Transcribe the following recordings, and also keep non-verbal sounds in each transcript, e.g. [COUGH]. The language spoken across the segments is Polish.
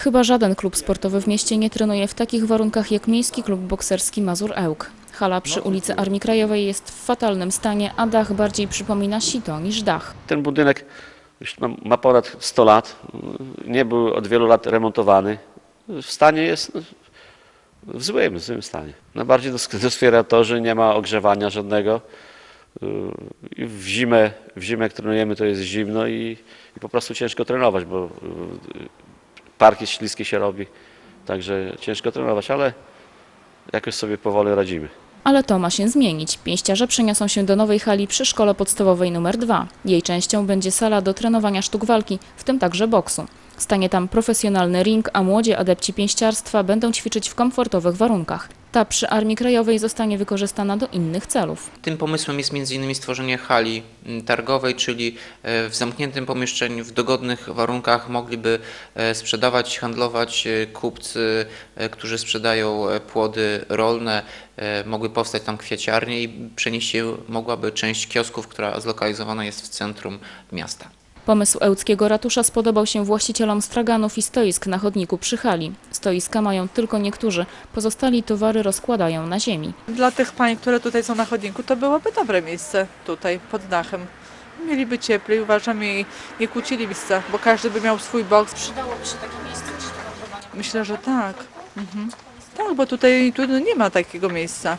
Chyba żaden klub sportowy w mieście nie trenuje w takich warunkach jak Miejski Klub Bokserski Mazur Ełk. Hala przy ulicy Armii Krajowej jest w fatalnym stanie, a dach bardziej przypomina sito niż dach. Ten budynek już ma, ponad 100 lat, nie był od wielu lat remontowany. W stanie jest no, w złym, w złym stanie. Najbardziej dos- [LAUGHS] doskwiera to, że nie ma ogrzewania żadnego. W zimę, w zimę jak trenujemy to jest zimno i, i po prostu ciężko trenować, bo yy, parkiet śliski się robi, także ciężko trenować, ale jakoś sobie powoli radzimy. Ale to ma się zmienić. Pięściarze przeniosą się do nowej hali przy szkole podstawowej nr 2. Jej częścią będzie sala do trenowania sztuk walki, w tym także boksu. Stanie tam profesjonalny ring, a młodzi adepci pięściarstwa będą ćwiczyć w komfortowych warunkach. Ta przy Armii Krajowej zostanie wykorzystana do innych celów. Tym pomysłem jest m.in. stworzenie hali m, targowej, czyli e, w zamkniętym pomieszczeniu, w dogodnych warunkach mogliby e, sprzedawać, handlować e, kupcy, którzy sprzedają płody rolne. Mogły powstać tam kwieciarnie i przenieść się mogłaby część kiosków, która zlokalizowana jest w centrum miasta. Pomysł ełckiego ratusza spodobał się właścicielom straganów i stoisk na chodniku przy hali. Stoiska mają tylko niektórzy, pozostali towary rozkładają na ziemi. Dla tych pań, które tutaj są na chodniku, to byłoby dobre miejsce tutaj pod dachem. Mieliby cieplej, uważam, i nie kłóciliby się, bo każdy by miał swój boks. Przydałoby się takie miejsce Myślę, że tak. Mhm. Tak, bo tutaj tu nie ma takiego miejsca,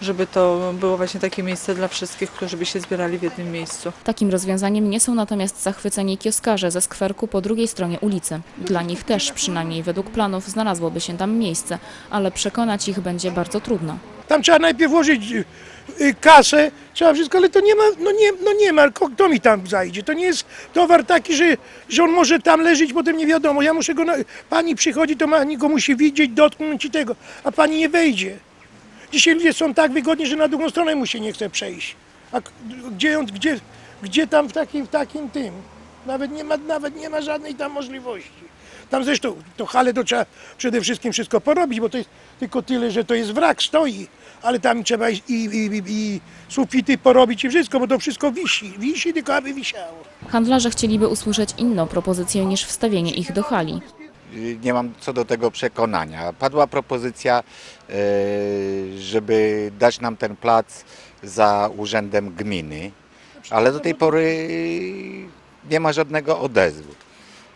żeby to było właśnie takie miejsce dla wszystkich, którzy by się zbierali w jednym miejscu. Takim rozwiązaniem nie są natomiast zachwyceni kioskarze ze skwerku po drugiej stronie ulicy. Dla nich też, przynajmniej według planów, znalazłoby się tam miejsce, ale przekonać ich będzie bardzo trudno. Tam trzeba najpierw włożyć y, y, kasę, trzeba wszystko, ale to nie ma, no nie, no nie ma, kto mi tam zajdzie. To nie jest towar taki, że, że on może tam leżeć, potem nie wiadomo. Ja muszę go, na, pani przychodzi, to pani go musi widzieć, dotknąć i tego, a pani nie wejdzie. Dzisiaj ludzie są tak wygodni, że na drugą stronę mu się nie chce przejść. A gdzie, on, gdzie, gdzie tam w takim, w takim tym? Nawet nie, ma, nawet nie ma żadnej tam możliwości. Tam zresztą to hale to trzeba przede wszystkim wszystko porobić, bo to jest tylko tyle, że to jest wrak, stoi, ale tam trzeba i, i, i, i sufity porobić i wszystko, bo to wszystko wisi. Wisi tylko aby wisiało. Handlarze chcieliby usłyszeć inną propozycję niż wstawienie ich do hali. Nie mam co do tego przekonania. Padła propozycja, e, żeby dać nam ten plac za urzędem gminy, ale do tej pory nie ma żadnego odezwu.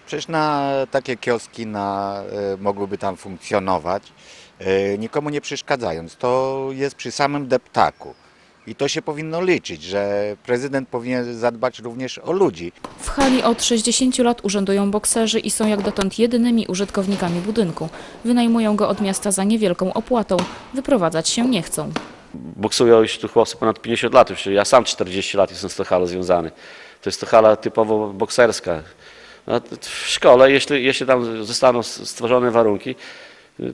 Przecież na takie kioski na, e, mogłyby tam funkcjonować, e, nikomu nie przeszkadzając. To jest przy samym deptaku. I to się powinno liczyć, że prezydent powinien zadbać również o ludzi. W hali od 60 lat urzędują bokserzy i są jak dotąd jedynymi użytkownikami budynku. Wynajmują go od miasta za niewielką opłatą. Wyprowadzać się nie chcą. boksują już tu chłopcy ponad 50 lat. Już ja sam 40 lat jestem z tą halą związany. To jest to hala typowo bokserska. W szkole, jeśli, jeśli tam zostaną stworzone warunki,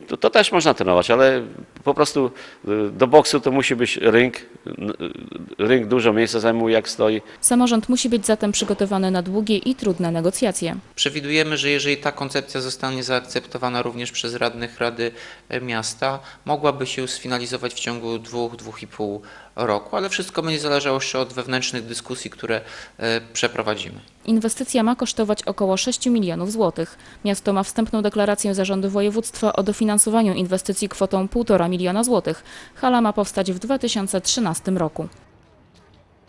to, to też można trenować, ale po prostu y, do boksu to musi być ring. Y, Ring dużo miejsca zajmuje, jak stoi. Samorząd musi być zatem przygotowany na długie i trudne negocjacje. Przewidujemy, że jeżeli ta koncepcja zostanie zaakceptowana również przez radnych Rady e, Miasta, mogłaby się sfinalizować w ciągu dwóch, dwóch i pół roku, ale wszystko będzie zależało jeszcze od wewnętrznych dyskusji, które e, przeprowadzimy. Inwestycja ma kosztować około 6 milionów złotych. Miasto ma wstępną deklarację Zarządu Województwa o dofinansowaniu inwestycji kwotą 1,5 miliona złotych. Hala ma powstać w 2013 roku.